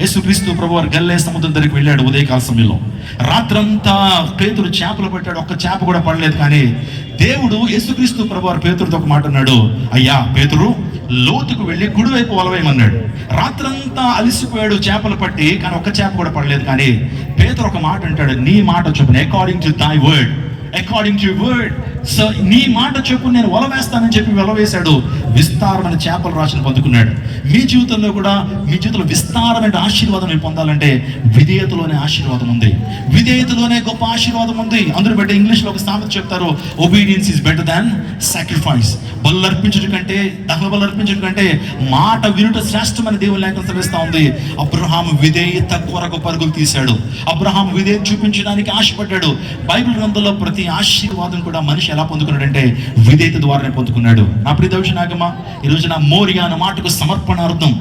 యేసుక్రీస్తు ప్రభు వారు గల్లే సముద్రం దగ్గరికి వెళ్ళాడు ఉదయకాల సమయంలో. రాత్రంతా పేతురు చేపలు పట్టాడు. ఒక్క చేప కూడా పడలేదు. కానీ దేవుడు యేసుక్రీస్తు ప్రభు వారు పేతురుతో ఒక మాట అన్నాడు. అయ్యా పేతురు లోతుకు వెళ్ళి కుడివైపు వలవేయమన్నాడు రాత్రంతా అలిసిపోయాడు చేపలు పట్టి కానీ ఒక్క చేప కూడా పడలేదు. కానీ పేతురు ఒక మాట అంటాడు. నీ మాట చొప్పున according to thy word according to word so నీ మాట చెప్పు నేను వల వేస్తానని చెప్పి వల వేశాడు. విస్తారమైన చేపలు రాశిని పొందుకున్నాడు. మీ జీవితంలో కూడా మీ జీవితంలో విస్తారమైన ఆశీర్వాదం మీరు పొందాలంటే విధేయతలోనే ఆశీర్వాదం ఉంది. విధేయతలోనే గొప్ప ఆశీర్వాదం ఉంది. అందరూ బట్టి ఇంగ్లీష్లో ఒక సామెత చెప్తారు obedience is better than sacrifice బలు అర్పించడం కంటే దహన బలు అర్పించడం కంటే మాట వినుట శ్రేష్టమైన దేవుని లేఖనం సెలవిస్తా ఉంది. అబ్రహాం విధేయత కొరకు పరుగులు తీశాడు. అబ్రహాం విధేయత చూపించడానికి ఆశపడ్డాడు. బైబిల్ గ్రంథంలో ప్రతి ఆశీర్వాదం కూడా మనిషి ఎలా పొందుకున్నాడంటే విధేయత ద్వారానే పొందుకున్నాడు. నా ప్రియ దోష ఈరోజు ఈ రోజున మోరియా అన్న మాటకు సమర్పణార్థం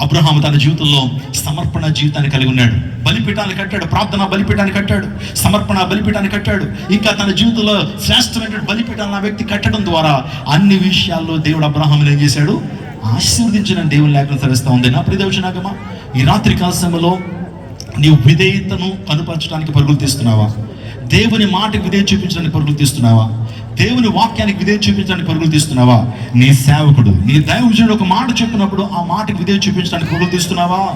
అబ్రహాం తన జీవితంలో సమర్పణ జీవితాన్ని కలిగి ఉన్నాడు. బలిపీఠాన్ని కట్టాడు ప్రార్థన బలిపీఠాన్ని కట్టాడు సమర్పణ బలిపీఠాన్ని కట్టాడు. ఇంకా తన జీవితంలో శ్రేష్టమైన బలిపీఠాన్ని ఆ వ్యక్తి కట్టడం ద్వారా అన్ని విషయాల్లో దేవుడు అబ్రహాం ఏం చేశాడు? ఆశీర్వదించిన దేవుని లేఖను తెలుస్తా ఉంది. నా ప్రియదవచనాగమా ఈ రాత్రి కాల సమయంలో నీవు విధేయతను కనుపరచడానికి పరుగులు తీస్తున్నావా? దేవుని మాటకు విధేయ చూపించడానికి పరుగులు తీస్తున్నావా? దేవుని వాక్యానికి విధేయ చూపించడానికి పరుగులు తీస్తున్నావా? నీ సేవకుడు నీ దైవజనుడు ఒక మాట చెప్పినప్పుడు ఆ మాటకు విధేయ చూపించడానికి పరుగులు తీస్తున్నావా?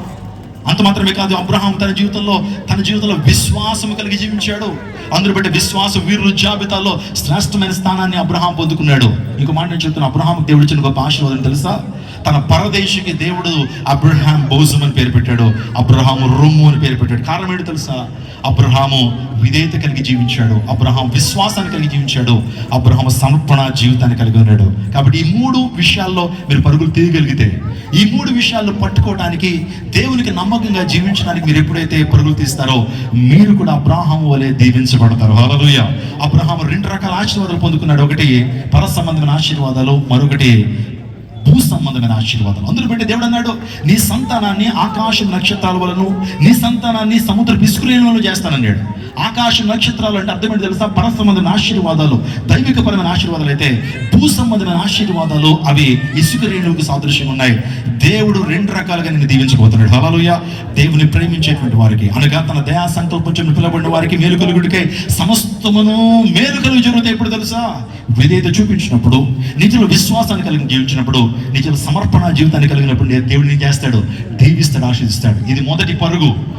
అంత మాత్రమే కాదు అబ్రహాం తన జీవితంలో తన జీవితంలో విశ్వాసం కలిగి జీవించాడు. అందరూ బట్టి విశ్వాస వీరుల జాబితాలో శ్రేష్టమైన స్థానాన్ని అబ్రహాం పొందుకున్నాడు. ఇంకో మాట నేను చెప్తున్నా అబ్రహాం దేవుడు ఇచ్చిన గొప్ప ఆశీర్వాదం తెలుసా? తన పరదేశికి దేవుడు అబ్రహాం బోజం అని పేరు పెట్టాడు. అబ్రహాము రొమ్ము అని పేరు పెట్టాడు. కారణం ఏంటి తెలుసా? అబ్రహాము విధేయత కలిగి జీవించాడు. అబ్రహాం విశ్వాసాన్ని కలిగి జీవించాడు. అబ్రహాము సమర్పణ జీవితాన్ని కలిగి ఉన్నాడు. కాబట్టి ఈ మూడు విషయాల్లో మీరు పరుగులు తీయగలిగితే ఈ మూడు విషయాల్లో పట్టుకోవడానికి దేవునికి నమ్మకంగా జీవించడానికి మీరు ఎప్పుడైతే పరుగులు తీస్తారో మీరు కూడా అబ్రాహాం వలె దీవించబడతారు. హల్లెలూయా. అబ్రహాం రెండు రకాల ఆశీర్వాదాలు పొందుకున్నాడు. ఒకటి పర సంబంధమైన ఆశీర్వాదాలు. మరొకటి భూ సంబంధమైన ఆశీర్వాదాలు. అందరూ పెట్టి దేవుడు అన్నాడు నీ సంతానాన్ని ఆకాశం నక్షత్రాల వలను నీ సంతానాన్ని సముద్ర పిసుకులేను చేస్తానన్నాడు. ఆకాశం నక్షత్రాలు అంటే అర్థం ఏంటి తెలుసా? పర సంబంధమైన ఆశీర్వాదాలు దైవికపరమైన ఆశీర్వాదాలు అయితే భూ సంబంధమైన ఆశీర్వాదాలు అవి ఇసుక రేణువుకి సాదృశ్యం ఉన్నాయి. దేవుడు రెండు రకాలుగా నిన్ను దీవించబోతున్నాడు. హలలుయ దేవుని ప్రేమించేటువంటి వారికి అనగా తన దయా సంకల్పం చెప్పిన పిలబడిన వారికి మేలు కలుగుడికై సమస్తమును మేలు కలుగు ఎప్పుడు తెలుసా? విధేయత చూపించినప్పుడు నిజంలో విశ్వాసాన్ని కలిగి జీవించినప్పుడు నిజంలో సమర్పణ జీవితాన్ని కలిగినప్పుడు దేవుడిని చేస్తాడు? దీవిస్తాడు ఆశీర్దిస్తాడు. ఇది మొదటి పరుగు.